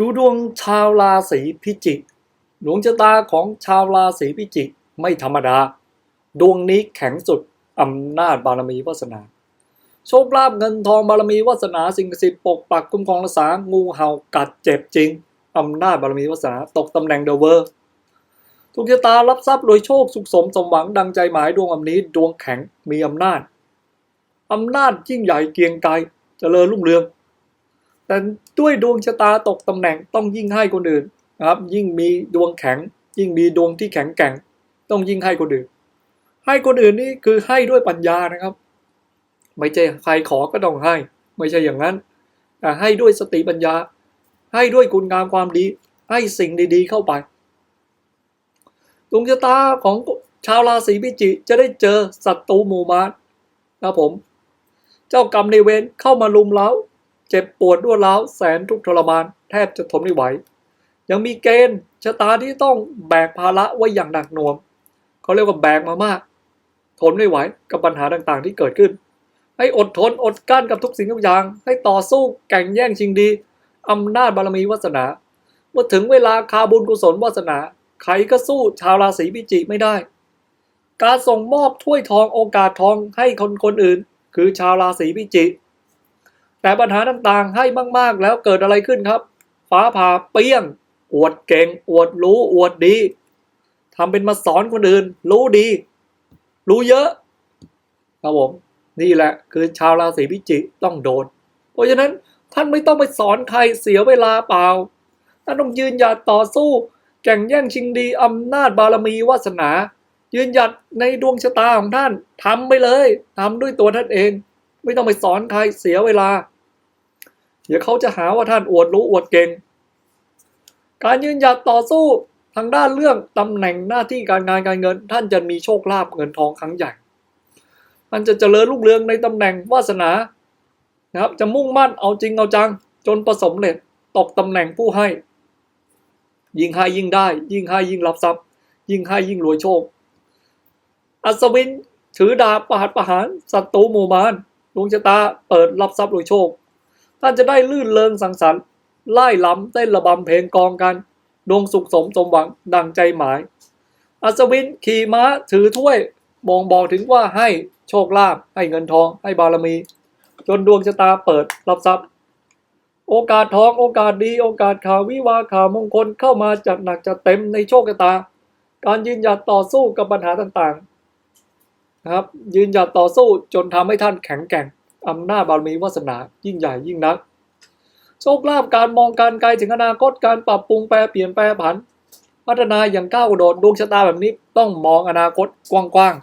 ดูดวงชาวราศีพิจิกดวงชะตาของชาวราศีพิจิกไม่ธรรมดา ดวงนี้แข็งสุดอำนาจบารมีวาสนา โชคลาภเงินทองบารมีวาสนาสิ่งศักดิ์สิทธิ์ปกปักคุ้มครองรักษางูเห่ากัดเจ็บจริงอำนาจบารมีวาสนาตกตำแหน่งเดอะเวอร์ทุกชะตารับทรัพย์รวยโชคสุขสมสมหวังดังใจหมายดวงอันนี้ ดวงแข็งมีอำนาจอำนาจยิ่งใหญ่เกียงไกรเจริญรุ่งเรือง แต่ด้วยดวงชะตาตกตำแหน่งต้องยิ่งให้คนอื่นนะครับ ยิ่งมีดวงแข็ง ยิ่งมีดวงที่แข็งแกร่ง ต้องยิ่งให้คนอื่น ให้คนอื่นนี่คือให้ด้วยปัญญานะครับ ไม่ใช่ใครขอก็ต้องให้ ไม่ใช่อย่างนั้นแต่ให้ด้วยสติปัญญา ให้ด้วยคุณงามความดี ให้สิ่งดีๆเข้าไปดวงชะตาของชาวราศีพิจิกจะได้เจอศัตรูหมู่มารนะผม เจ้ากรรมในเวรเข้ามาลุมเล้า เจ็บปวดรวดร้าวแสนทุกข์ทรมาน แทบจะทนไม่ไหว ยังมีเกณฑ์ชะตาที่ต้องแบกภาระไว้อย่างหนักหน่วงเขาเรียกว่าแบกมามาก ทนไม่ไหวกับปัญหาต่างๆ ที่เกิดขึ้น ให้อดทนอดกั้นกับทุกสิ่งทุกอย่าง ให้ต่อสู้แข่งแย่งชิงดีอำนาจบารมีวาสนา เมื่อถึงเวลาคาบุญกุศลวาสนาใครก็สู้ชาวราศีพิจิกไม่ได้ การส่งมอบถ้วยทองโอกาสทองให้คนคนอื่น คือชาวราศีพิจิก แต่ปัญหาต่างๆ ให้มากๆ แล้วเกิดอะไรขึ้นครับ ฟ้าผ่าเปี้ยง อวดเก่ง อวดรู้อวดดีทำเป็นมาสอนคนอื่น รู้ดี รู้เยอะครับผมนี่แหละ คือชาวราศีพิจิกต้องโดน เพราะฉะนั้นท่านไม่ต้องไปสอนใครเสียเวลาเปล่าท่านต้องยืนหยัดต่อสู้ แข่งแย่งชิงดีอำนาจบารมีวาสนา ยืนหยัดในดวงชะตาของท่านทำไปเลยทำด้วยตัวท่านเอง ไม่ต้องไปสอนใครเสียเวลา เดี๋ยวเขาจะหาว่าท่านอวดรู้อวดเก่ง การยืนหยัดต่อสู้ทางด้านเรื่องตำแหน่งหน้าที่การงานการเงิน ท่านจะมีโชคลาภเงินทองครั้งใหญ่มันจะเจริญรุ่งเรืองในตำแหน่งวาสนานะครับ จะมุ่งมั่นเอาจริงเอาจัง จนประสบเร็จตกตำแหน่งผู้ให้ ยิ่งให้ยิ่งได้ ยิ่งให้ยิ่งรับทรัพย์ ยิ่งให้ยิ่งรวยโชค อัศวินถือดาบประหัตประหารศัตรูหมู่มารด วงชะตาเปิดรับทรัพย์รวยโชค ท่านจะได้ลื่นเริงสังสรรค์ไล่ล้ำเต้นระบำเพลงกองกัน ดวงสุขสมสมหวังดังใจหมาย อัศวินขี่ม้าถือถ้วยมองบอกถึงว่าให้โชคลาภให้เงินทองให้บารมี จนดวงชะตาเปิดรับทรัพย์ โอกาสทองโอกาสดี โอกาสข่าววิวาข่าวมงคลเข้ามาจัดหนักจัดเต็มในโชคชะตา การยืนหยัดต่อสู้กับปัญหาต่างๆ นะครับ ยืนหยัดต่อสู้จนทำให้ท่านแข็งแกร่งอำนาจบารมีวาสนายิ่งใหญ่ยิ่งนัก โชคลาภการมองการไกลถึงอนาคตการปรับปรุงแปรเปลี่ยนแปรผัน พัฒนาอย่างก้าวกระโดดดวงชะตาแบบนี้ต้องมองอนาคตกว้าง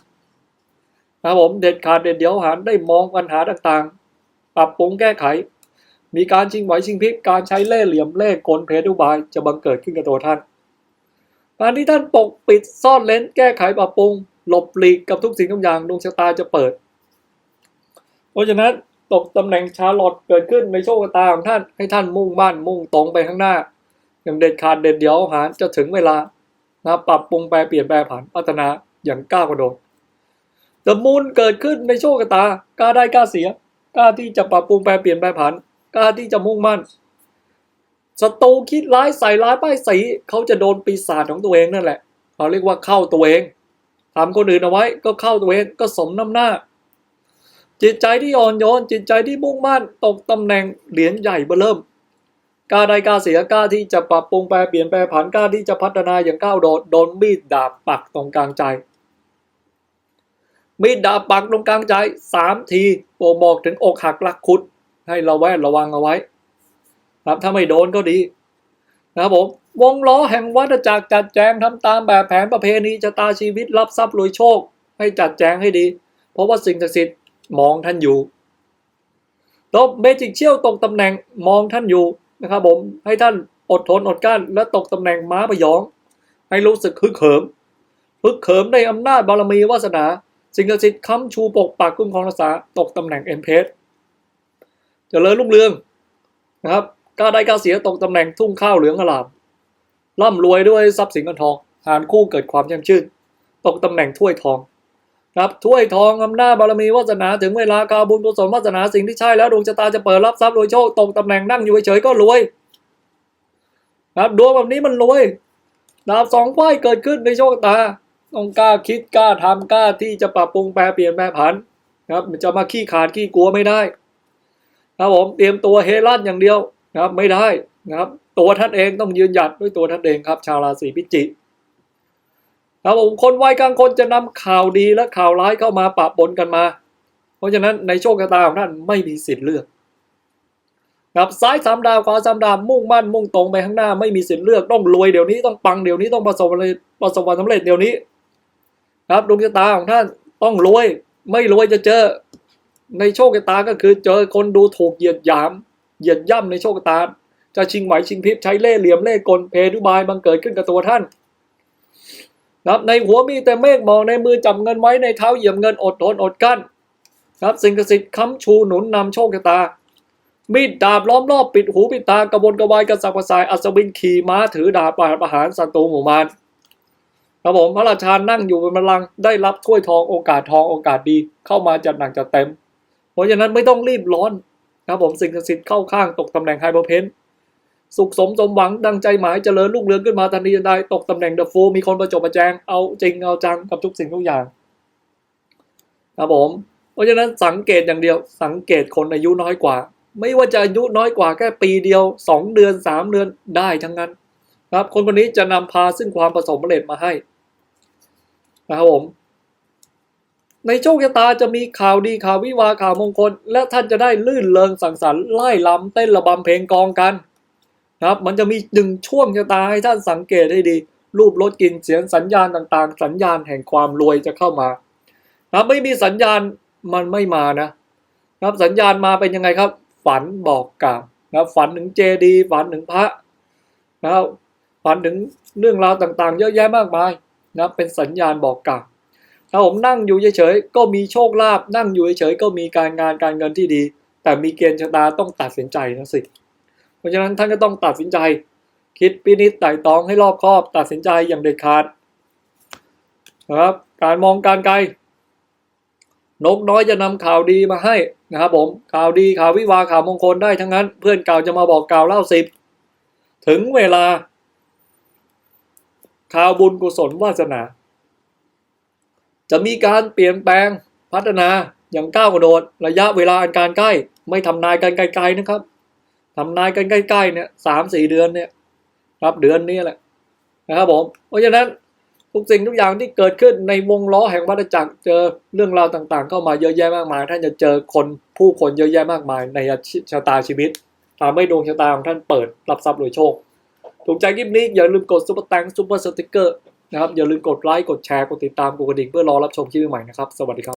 ๆนะครับผมเด็ดขาดเด็ดเดี่ยวหารได้มองปัญหาต่างๆ ปรับปรุงแก้ไข มีการชิงไหวชิงพลิกการใช้เล่ห์เหลี่ยมเล่ห์กลเพทุบายจะบังเกิดขึ้นกับตัวท่านการที่ท่านปกปิดซ่อนเลนแก้ไขปรับปรุง หลบหลีกกับทุกสิ่งทุกอย่างดวงชะตาจะเปิด เพราะฉะนั้นตกตำแหน่งชาลอตเกิดขึ้นในโชคชะตาของท่านให้ท่านมุ่งมั่นมุ่งตรงไปข้างหน้า อย่างเด็ดขาดเด็ดเดี่ยวหารจะถึงเวลานะปรับปรุงแปรเปลี่ยนแปรผันพัฒนาอย่างก้าวกระโดดเดอะมูนเกิดขึ้นในโชคชะตากล้าได้กล้าเสียกล้าที่จะปรับปรุงแปรเปลี่ยนแปรผันกล้าที่จะมุ่งมั่นศัตรูคิดร้ายใส่ร้ายป้ายสีเขาจะโดนปีศาจของตัวเองนั่นแหละ เราเรียกว่าเข้าตัวเอง ทำคนอื่นเอาไว้ก็เข้าตัวเองก็สมน้ำหน้า จิตใจที่อ่อนโยนจิตใจที่มุ่งมั่นตกตำแหน่งเหรียญใหญ่เบ้อเริ่มกล้าได้กล้าเสียกล้าที่จะปรับปรุงแปรเปลี่ยนแปรผันกล้าที่จะพัฒนาอย่างก้าวโดดโดนมีดดาบปักตรงกลางใจ มีดดาบปักตรงกลางใจสามทีโปบอกถึงอกหักรักคุด ให้เราแวดระวังเอาไว้ครับถ้าไม่โดนก็ดีนะครับผม วงล้อแห่งวัฏจักรจัดแจงทำตามแบบแผนประเพณีชะตาชีวิตรับทรัพย์รวยโชค ให้จัดแจงให้ดี เพราะว่าสิ่งศักดิ์สิทธิ์มองท่านอยู่ตบเมจิกเชี่ยวตกตำแหน่งมองท่านอยู่นะครับผมให้ท่านอดทนอดกลั้นและตกตำแหน่งม้าพยอง ให้รู้สึกฮึกเหิมฮึกเหิมในอำนาจบารมีวาสนา สิ่งศักดิ์สิทธิ์ค้ำชูปกปักคุ้มครองรักษาตกตำแหน่งเอ็มเพสเจริญรุ่งเรืองนะครับก้าได้ก้าเสียตกตำแหน่งทุ่งข้าวเหลืองอลาม ร่ำรวยด้วยทรัพย์สินเงินทองหารคู่เกิดความแช่มชื่นตกตำแหน่งถ้วยทองครับถ้วยทองอำนาจบารมีวาสนาถึงเวลากาบุญกุศลวาสนาสิ่งที่ใช่แล้วดวงชะตาจะเปิดรับทรัพย์โดยโชคตกตำแหน่งนั่งอยู่เฉยก็รวยครับดวงแบบนี้มันรวยดาบสองไขว้เกิดขึ้นในโชคตาต้องกล้าคิดกล้าทำกล้าที่จะปรับปรุงแปรเปลี่ยนแปรผันครับจะมาขี้ขาดขี้กลัวไม่ได้นะครับผมเตรียมตัวเฮลั่นอย่างเดียวนะครับไม่ได้นะครับ ตัวท่านเองต้องยืนหยัดด้วยตัวท่านเองครับ ชาวราศีพิจิกครับผมคนวัยกลางคนจะนำข่าวดีและข่าวร้ายเข้ามาปะปนกันมา เพราะฉะนั้นในโชคชะตาของท่านไม่มีสิทธิ์เลือกครับซ้ายสามดาวขวาสามดาวมุ่งมั่นมุ่งตรงไปข้างหน้าไม่มีสิทธิ์เลือกต้องรวยเดี๋ยวนี้ต้องปังเดี๋ยวนี้ต้องประสบอะไรประสบความสำเร็จเดี๋ยวนี้ ครับดวงชะตาของท่านต้องรวย ไม่รวยจะเจอ ในโชคชะตาก็คือเจอคนดูถูกเหยียดหยาม เหยียดย่ำในโชคชะตา จะชิงไหวชิงพริบใช้เล่ห์เหลี่ยมเล่ห์กลเพทุบายบังเกิดขึ้นกับตัวท่านครับในหัวมีแต่เมฆมองในมือจับเงินไว้ในเท้าเหยียบเงินอดทนอดกั้นครับสิ่งศักดิ์สิทธิ์ค้ำชูหนุนนำโชคชะตา มีดดาบล้อมรอบปิดหูปิดตากระวนกระวายกระสับกระส่ายอัศวินขี่ม้าถือดาบประหารประหารศัตรูหมู่มารครับผมพระราชานั่งอยู่บนบัลลังก์ได้รับถ้วยทองโอกาสทองโอกาสดีเข้ามาจัดหนักจัดเต็ม เพราะฉะนั้นไม่ต้องรีบร้อนครับผมสิ่งศักดิ์สิทธิ์เข้าข้างตกตำแหน่งไฮเปอร์เพน สุขสมสมหวังดังใจหมายเจริญรุ่งเรืองขึ้นมาทันทีทันใดตกตำแหน่งเดอะฟูมีคนประจบประแจงเอาจริงเอาจังกับทุกสิ่งทุกอย่างครับผม เพราะฉะนั้นสังเกตอย่างเดียว สังเกตคนอายุน้อยกว่า ไม่ว่าจะอายุน้อยกว่าแค่ปีเดียวสองเดือนสามเดือนได้ทั้งนั้น ครับ คนคนนี้จะนำพาซึ่งความประสบผลสำเร็จมาให้นะครับผมในโชคชะตาจะมีข่าวดีข่าววิวาข่าวมงคล และท่านจะได้ลื่นเริงสังสรรค์ไล่ลำเต้นระบำเพลงกองกัน ครับ มันจะมีหนึ่งช่วงชะตาให้ท่านสังเกตให้ดี รูปรถกินเสียงสัญญาณต่างๆ สัญญาณแห่งความรวยจะเข้ามาครับไม่มีสัญญาณมันไม่มานะ ครับสัญญาณมาเป็นยังไงครับ ฝันบอกกล่าวนะฝันถึงเจดีฝันถึงพระนะครับฝันถึงเรื่องราวต่างๆ เยอะแยะมากมายนะเป็นสัญญาณบอกกล่าวถ้าผมนั่งอยู่เฉยๆก็มีโชคลาภนั่งอยู่เฉยๆก็มีการงานการเงินที่ดี แต่มีเกณฑ์ชะตาต้องตัดสินใจนะสิ ราะฉะนั้นท่านก็ต้องตัดสินใจ คิดพินิจไต่ตองให้รอบคอบ ตัดสินใจอย่างเด็ดขาดนะครับ การมองการไกล นกน้อยจะนำข่าวดีมาให้นะครับ ผมข่าวดีข่าววิวาข่าวมงคลได้ทั้งนั้น เพื่อนเก่าจะมาบอกกล่าวเล่าสิบถึงเวลา ข่าวบุญกุศลวาสนา จะมีการเปลี่ยนแปลงพัฒนาอย่างก้าวกระโดด ระยะเวลาอันการใกล้ ไม่ทำนายกันไกลๆนะครับ ทำนายกันใกล้ๆเนี่ยสามสี่เดือนเนี่ยครับเดือนนี้แหละนะครับผมเพราะฉะนั้นทุกสิ่งทุกอย่างที่เกิดขึ้นในวงล้อแห่งวัฏจักรเจอเรื่องราวต่างๆ เข้ามาเยอะแยะมากมาย ท่านจะเจอคนผู้คนเยอะแยะมากมายในชะตาชีวิตทำให้ดวงชะตาของท่านเปิดรับทรัพย์รวยโชค ถูกใจคลิปนี้อย่าลืมกดซุปเปอร์แตงซุปเปอร์สติกเกอร์นะครับอย่าลืมกดไลค์กดแชร์กดติดตามกดกระดิ่งเพื่อรอรับชมคลิปใหม่นะครับสวัสดีครับ